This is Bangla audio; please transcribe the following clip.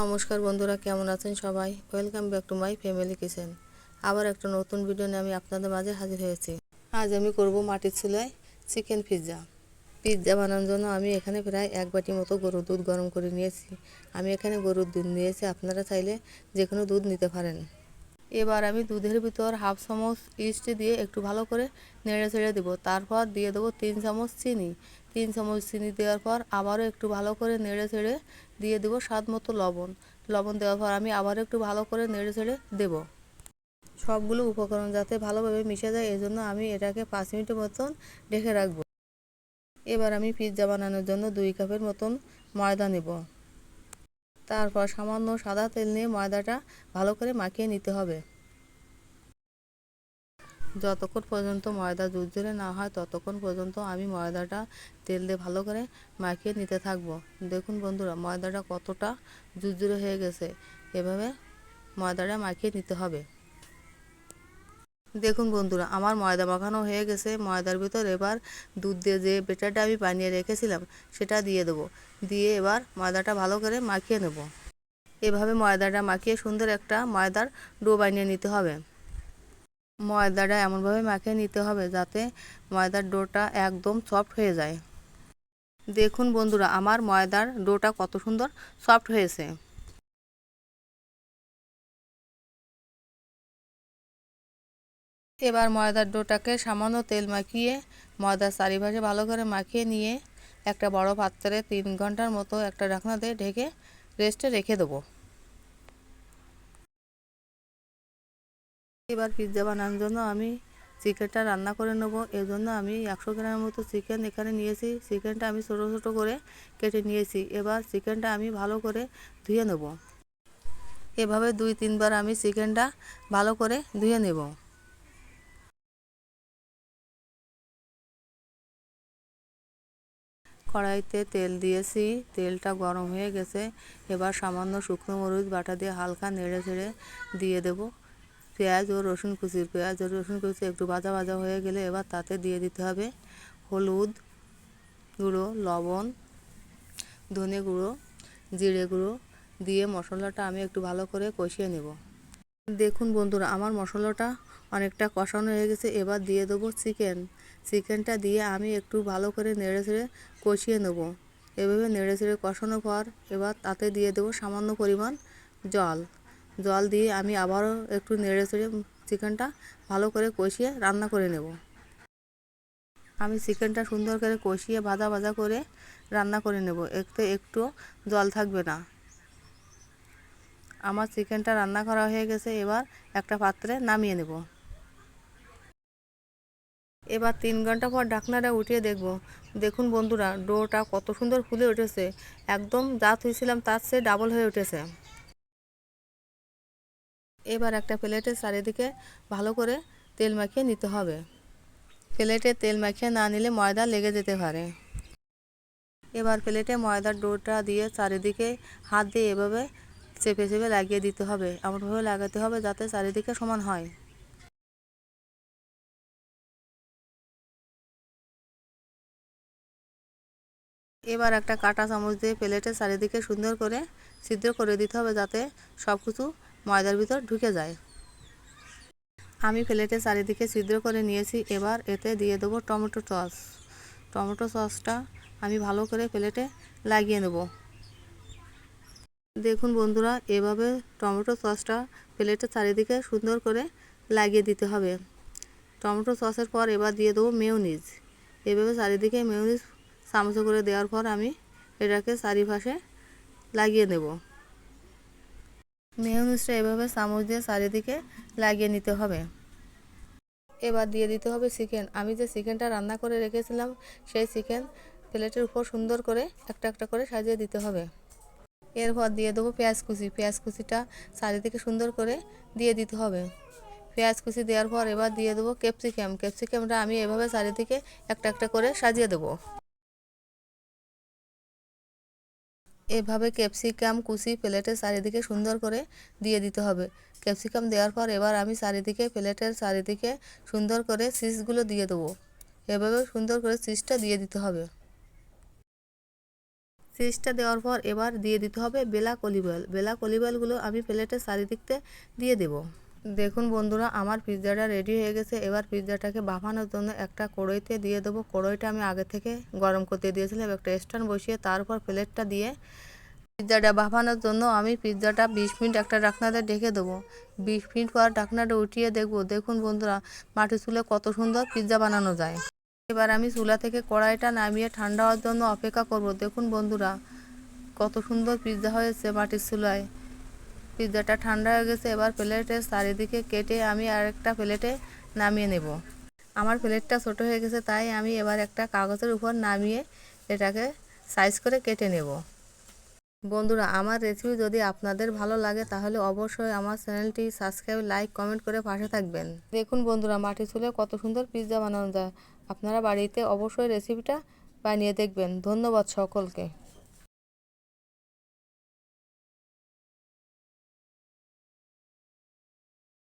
নমস্কার বন্ধুরা, কেমন আছেন সবাই? Welcome back to my family kitchen আবার একটা নতুন ভিডিও নিয়ে আমি আপনাদের মাঝে হাজির হয়েছি। আজ আমি করব মাটির চুলায় চিকেন পিৎজা পিৎজা বানানোর জন্য আমি এখানে প্রায় এক বাটি মতো গরুর দুধ গরম করে নিয়েছি। আমি এখানে গরুর দুধ নিয়েছি, আপনারা চাইলে যে কোনো দুধ নিতে পারেন। এবার আমি দুধের ভিতর হাফ চামচ ইস্ট দিয়ে একটু ভালো করে নেড়ে ছেড়ে দেবো। তারপর দিয়ে দেবো তিন চামচ চিনি। তিন চামচ চিনি দেওয়ার পর আবারও একটু ভালো করে নেড়ে ছেড়ে দিয়ে দেবো স্বাদ মতো লবণ। লবণ দেওয়ার পর আমি আবারও একটু ভালো করে নেড়ে ছেড়ে দেবো। সবগুলো উপকরণ যাতে ভালোভাবে মিশে যায় এই জন্য আমি এটাকে পাঁচ মিনিটের মতন ঢেকে রাখব। এবার আমি পিৎজা বানানোর জন্য দুই কাপের মতন ময়দা নেব। তারপর সামান্য সাদা তেল নিয়ে ময়দাটা ভালো করে মাখিয়ে নিতে হবে। যতক্ষণ পর্যন্ত ময়দা জুরজুরে না হয়, ততক্ষণ পর্যন্ত আমি ময়দাটা তেল দিয়ে ভালো করে মাখিয়ে নিতে থাকব। দেখুন বন্ধুরা, ময়দাটা কতটা জুরজুরে হয়ে গেছে। এভাবে ময়দাটা মাখিয়ে নিতে হবে। দেখুন বন্ধুরা, আমার ময়দা মাখানো হয়ে গেছে। ময়দার ভিতর এবার দুধ দিয়ে যে বেটারটা আমি বানিয়ে রেখেছিলাম, সেটা দিয়ে দেবো। দিয়ে এবার ময়দাটা ভালো করে মাখিয়ে নেব। এভাবে ময়দাটা মাখিয়ে সুন্দর একটা ময়দার ডো বানিয়ে নিতে হবে। ময়দাটা এমনভাবে মাখিয়ে নিতে হবে যাতে ময়দার ডোটা একদম সফট হয়ে যায়। দেখুন বন্ধুরা, আমার ময়দার ডোটা কত সুন্দর সফট হয়েছে। এবার ময়দার ডোটাকে সামান্য তেল মাখিয়ে, ময়দার চারিপাশে ভালো করে মাখিয়ে নিয়ে একটা বড় পাত্রে তিন ঘণ্টার মতো একটা ঢাকনা দিয়ে ঢেকে রেস্টে রেখে দেবো। এবার পিৎজা বানানোর জন্য আমি চিকেনটা রান্না করে নেব। এর জন্য আমি একশো গ্রামের মতো চিকেন এখানে নিয়েছি। চিকেনটা আমি ছোটো ছোটো করে কেটে নিয়েছি। এবার চিকেনটা আমি ভালো করে ধুয়ে নেব। এভাবে দুই, তিনবার আমি চিকেনটা ভালো করে ধুয়ে নেব। কড়াইতে তেল দিয়েছি, তেলটা গরম হয়ে গেছে। এবার সামান্য শুকনো মরিচ বাটা দিয়ে হালকা নেড়ে ছেড়ে দিয়ে দেব। পেঁয়াজ ও রসুন কুচির পেঁয়াজ ও রসুন কুচি একটু ভাজা ভাজা হয়ে গেলে এবার তাতে দিয়ে দিতে হবে হলুদ গুঁড়ো, লবণ, ধনে গুঁড়ো, জিরে গুঁড়ো দিয়ে মশলাটা আমি একটু ভালো করে কষিয়ে নেব। দেখুন বন্ধুরা, আমার মশলাটা অনেকটা কষানো হয়ে গেছে। এবার দিয়ে দেবো চিকেন। চিকেনটা দিয়ে আমি একটু ভালো করে নেড়ে ছেড়ে কষিয়ে নেব। এভাবে নেড়ে ছেড়ে কষানোর পর এবার তাতে দিয়ে দেবো সামান্য পরিমাণ জল। জল দিয়ে আমি আবারও একটু নেড়ে ছেড়ে চিকেনটা ভালো করে কষিয়ে রান্না করে নেব। আমি চিকেনটা সুন্দর করে কষিয়ে ভাজা ভাজা করে রান্না করে নেব। এতে একটু জল থাকবে না। আমার চিকেনটা রান্না করা হয়ে গেছে। এবার একটা পাত্রে নামিয়ে নেব। এবার তিন ঘণ্টা পর ঢাকনাটা উঠিয়ে দেখব। দেখুন বন্ধুরা ডোটা কত সুন্দর ফুলে উঠেছে। একদম যা থুইছিলাম তার সে ডাবল হয়ে উঠেছে। এবার একটা প্লেটের চারিদিকে ভালো করে তেল মাখিয়ে নিতে হবে। প্লেটে তেল মাখিয়ে না নিলে ময়দা লেগে যেতে পারে। এবার প্লেটে ময়দার ডোটা দিয়ে চারিদিকে হাত দিয়ে এভাবে চেপে চেপে লাগিয়ে দিতে হবে। এমনভাবে লাগাতে হবে যাতে চারিদিকে সমান হয়। এবার একটা কাটা চামচ দিয়ে প্লেটের চারিদিকে সুন্দর করে ছিদ্র করে দিতে হবে যাতে সব কিছু ময়দার ভিতর ঢুকে যায়। আমি প্লেটের চারিদিকে ছিদ্র করে নিয়েছি, এবার এতে দিয়ে দেবো টমেটো সস। টমেটো সসটা আমি ভালো করে প্লেটে লাগিয়ে নেব। দেখুন বন্ধুরা, এভাবে টমেটো সসটা প্লেটের চারিদিকে সুন্দর করে লাগিয়ে দিতে হবে। টমেটো সসের পর এবার দিয়ে দেবো মেয়নিজ। এভাবে চারিদিকে মেয়নিজ চামচ করে দেওয়ার পর আমি এটাকে চারিপাশে লাগিয়ে নেব মেয়নিজটা এভাবে চামচ দিয়ে চারিদিকে লাগিয়ে নিতে হবে। এবার দিয়ে দিতে হবে চিকেন। আমি যে চিকেনটা রান্না করে রেখেছিলাম, সেই চিকেন প্লেটের উপর সুন্দর করে একটা একটা করে সাজিয়ে দিতে হবে। এরপর দিয়ে দেবো পেঁয়াজ কুচি। পেঁয়াজ কুচিটা চারিদিকে সুন্দর করে দিয়ে দিতে হবে। পেঁয়াজ কুচি দেওয়ার পর এবার দিয়ে দেবো ক্যাপসিকাম। ক্যাপসিকামটা আমি এভাবে চারিদিকে একটা একটা করে সাজিয়ে দেবো। এভাবে ক্যাপসিকাম কুচি প্লেটের চারিদিকে সুন্দর করে দিয়ে দিতে হবে। ক্যাপসিকাম দেওয়ার পর এবার আমি চারিদিকে, প্লেটের চারিদিকে সুন্দর করে চিজগুলো দিয়ে দেবো। এভাবে সুন্দর করে চিজটা দিয়ে দিতে হবে। চিজটা দেওয়ার পর এবার দিয়ে দিতে হবে বেলা অয়েল বেলা অলিভ অয়েলগুলো আমি প্লেটের চারিদিকতে দিয়ে দেব। দেখুন বন্ধুরা, আমার পিৎজাটা রেডি হয়ে গেছে। এবার পিৎজাটাকে বাফানোর জন্য একটা কড়াইতে দিয়ে দেবো। কড়াইটা আমি আগে থেকে গরম করতে দিয়েছিলাম, একটা স্ট্যান্ড বসিয়ে তারপর প্লেটটা দিয়ে পিৎজাটা বাফানোর জন্য আমি পিৎজাটা বিশ মিনিট একটা ঢাকনাতে ঢেকে দেবো। বিশ মিনিট পর ঢাকনাটা উঠিয়ে দেখব। দেখুন বন্ধুরা, মাটির চুলে কত সুন্দর পিৎজা বানানো যায়। এবার আমি চুলা থেকে কড়াইটা নামিয়ে ঠান্ডা হওয়ার জন্য অপেক্ষা করব। দেখুন বন্ধুরা, কত সুন্দর পিৎজা হয়েছে মাটির চুলায়। পিৎজাটা ঠান্ডা হয়ে গেছে, এবার প্লেটের চারিদিকে কেটে আমি আরেকটা প্লেটে নামিয়ে নেব। আমার প্লেটটা ছোট হয়ে গেছে, তাই আমি এবার একটা কাগজের উপর নামিয়ে এটাকে সাইজ করে কেটে নেব। বন্ধুরা, আমার রেসিপি যদি আপনাদের ভালো লাগে, তাহলে অবশ্যই আমার চ্যানেলটি সাবস্ক্রাইব লাইক কমেন্ট করে পাশে থাকবেন। দেখুন বন্ধুরা, মাটি চুলে কত সুন্দর পিৎজা বানানো যায়। আপনারা বাড়িতে অবশ্যই রেসিপিটা বানিয়ে দেখবেন। ধন্যবাদ সকলকে।